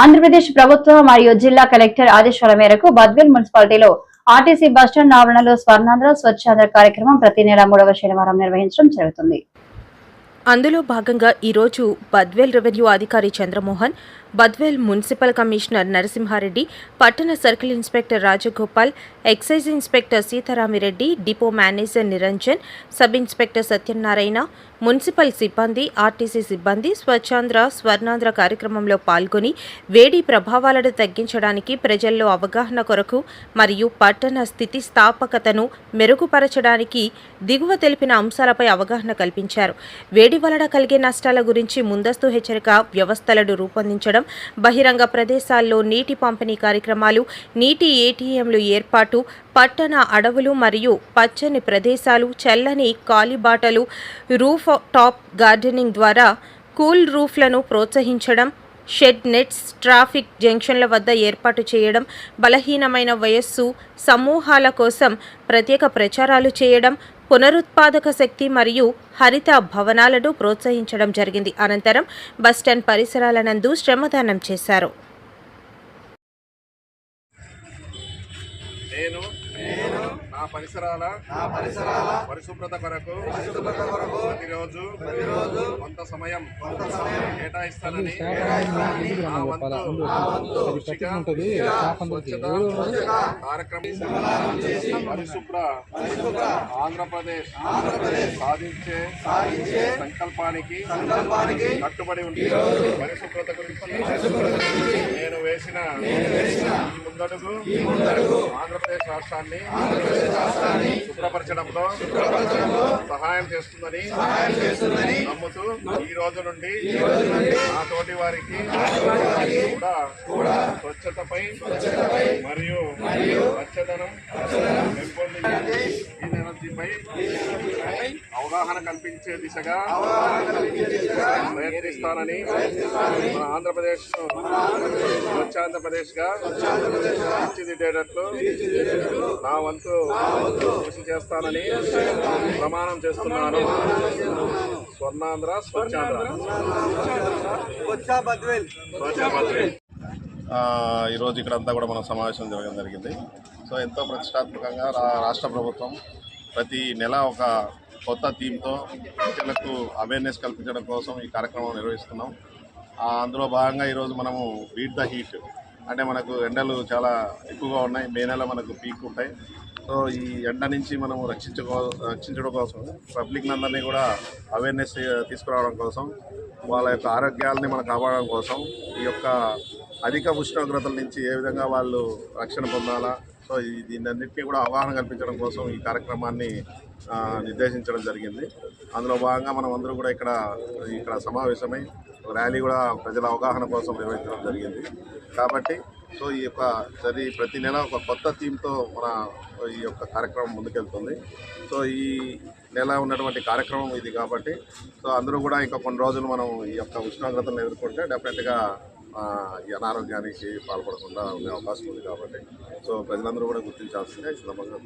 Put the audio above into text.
ఆంధ్రప్రదేశ్ ప్రభుత్వం మరియు జిల్లా కలెక్టర్ ఆదేశాల మేరకు బద్వేల్ మున్సిపాలిటీలో ఆర్టీసీ బస్టాండ్ ఆవరణలో స్వర్ణాంధ్ర స్వచ్ఛాంధ్ర కార్యక్రమం ప్రతి నెల మూడవ శనివారం నిర్వహించడం జరుగుతుంది. అందులో భాగంగా ఈరోజు బద్వేల్ రెవెన్యూ అధికారి చంద్రమోహన్ బద్వేల్ మున్సిపల్ కమిషనర్ నరసింహారెడ్డి పట్టణ circle inspector Rajagopal excise inspector Seetharami Reddy depot manager Niranjan sub inspector Satyanarayana municipal సిబ్బంది ఆర్టీసీ సిబ్బంది స్వచ్ఛాంధ్ర స్వర్ణాంధ్ర కార్యక్రమంలో పాల్గొని వేడి ప్రభావాలను తగ్గించడానికి ప్రజల్లో అవగాహన కొరకు మరియు పట్టణ స్థితిస్థాపకతను మెరుగుపరచడానికి దిగువ తెలిపిన అంశాలపై అవగాహన కల్పించారు. వేడి వలన కలిగే నష్టాల గురించి ముందస్తు హెచ్చరిక వ్యవస్థలను రూపొందించడం బహిరంగ ప్రదేశాల్లో నీటి పంపిణీ కార్యక్రమాలు నీటి ఏటీఎంలు ఏర్పాటు పట్టణ అడవులు మరియు పచ్చని ప్రదేశాలు చల్లని కాలిబాటలు రూఫ్ టాప్ గార్డెనింగ్ ద్వారా కూల్ రూఫ్లను ప్రోత్సహించడం షెడ్ నెట్స్ ట్రాఫిక్ జంక్షన్ల వద్ద ఏర్పాటు చేయడం బలహీనమైన వయస్సు సమూహాల కోసం ప్రత్యేక ప్రచారాలు చేయడం పునరుత్పాదక శక్తి మరియు హరిత భవనాలను ప్రోత్సహించడం జరిగింది. అనంతరం బస్టాండ్ పరిసరాల నందు శ్రమదానం చేశారు. నా పరిసరాల నా పరిసరాల పరిశుభ్రత కొరకు ప్రతిరోజు ప్రతిరోజు కొంత సమయం కొంత సమయం కేటాయిస్తానని నా వంతు కృషిగా స్వచ్ఛత కార్యక్రమం పరిశుభ్ర ఆంధ్రప్రదేశ్ ఆంధ్రప్రదేశ్ సాధించే సాధించే సంకల్పానికి సంకల్పానికి కట్టుబడి ఉంది పరిశుభ్రత గురించి నేను వేసిన ఈ ముందడుగు ఈ ముందడుగు ఆంధ్రప్రదేశ్ రాష్ట్రాన్ని రాష్ట్రాన్ని శుభ్రపరచడంలో సహాయం చేస్తుందని సహాయం చేస్తుందని నమ్ముతూ ఈ రోజు నుండి ఈ రోజు నా తోటి వారికి కూడా స్వచ్ఛతపై స్వచ్ఛతపై మరియు మరియు స్వచ్ఛతనం పెంపొందించి ఎనర్జీపై అవగాహన కల్పించే దిశగా ప్రయత్నిస్తానని మన ఆంధ్రప్రదేశ్ స్వచ్ఛాంధ్రప్రదేశ్గా తీర్చిదిద్దేటట్లు నా వంతు కృషి చేస్తానని ప్రమాణం చేస్తున్నాను. స్వర్ణాంధ్ర స్వచ్ఛాంధ్ర. స్వచ్ఛ ఆ, ఈరోజు ఇక్కడ అంతా కూడా మనం సమావేశం జరగడం జరిగింది. సో ఎంతో ప్రతిష్టాత్మకంగా రా- రాష్ట్ర ప్రభుత్వం ప్రతి నెల ఒక కొత్త థీమ్తో ప్రజలకు అవేర్నెస్ కల్పించడం కోసం ఈ కార్యక్రమం నిర్వహిస్తున్నాం. అందులో భాగంగా ఈరోజు మనము బీట్ ద హీట్ అంటే మనకు ఎండలు చాలా ఎక్కువగా ఉన్నాయి. మే నెల మనకు పీక్ ఉంటాయి. సో ఈ ఎండ నుంచి మనము రక్షించుకో రక్షించడం కోసం పబ్లిక్ అందరినీ కూడా అవేర్నెస్ తీసుకురావడం కోసం వాళ్ళ యొక్క ఆరోగ్యాలని మనం కాపాడడం కోసం ఈ యొక్క అధిక ఉష్ణోగ్రతల నుంచి ఏ విధంగా వాళ్ళు రక్షణ పొందాలా సో దీన్నింటినీ కూడా అవగాహన కల్పించడం కోసం ఈ కార్యక్రమాన్ని నిర్దేశించడం జరిగింది. అందులో భాగంగా మనం అందరూ కూడా ఇక్కడ ఇక్కడ సమావేశమై ర్యాలీ కూడా ప్రజల అవగాహన కోసం నిర్వహించడం జరిగింది. కాబట్టి సో ఈ యొక్క సరి ప్రతి నెల ఒక కొత్త థీమ్తో మన ఈ యొక్క కార్యక్రమం ముందుకెళ్తుంది. సో ఈ నెల ఉన్నటువంటి కార్యక్రమం ఇది కాబట్టి సో అందరూ కూడా ఇంకా కొన్ని రోజులు మనం ఈ యొక్క ఉష్ణోగ్రతలను ఎదుర్కొంటే డెఫినెట్గా అనారోగ్యానికి పాల్పడకుండా ఉండే అవకాశం ఉంది కాబట్టి. సో ప్రజలందరూ కూడా గుర్తించాల్సిందే. ఈ సందర్భంగా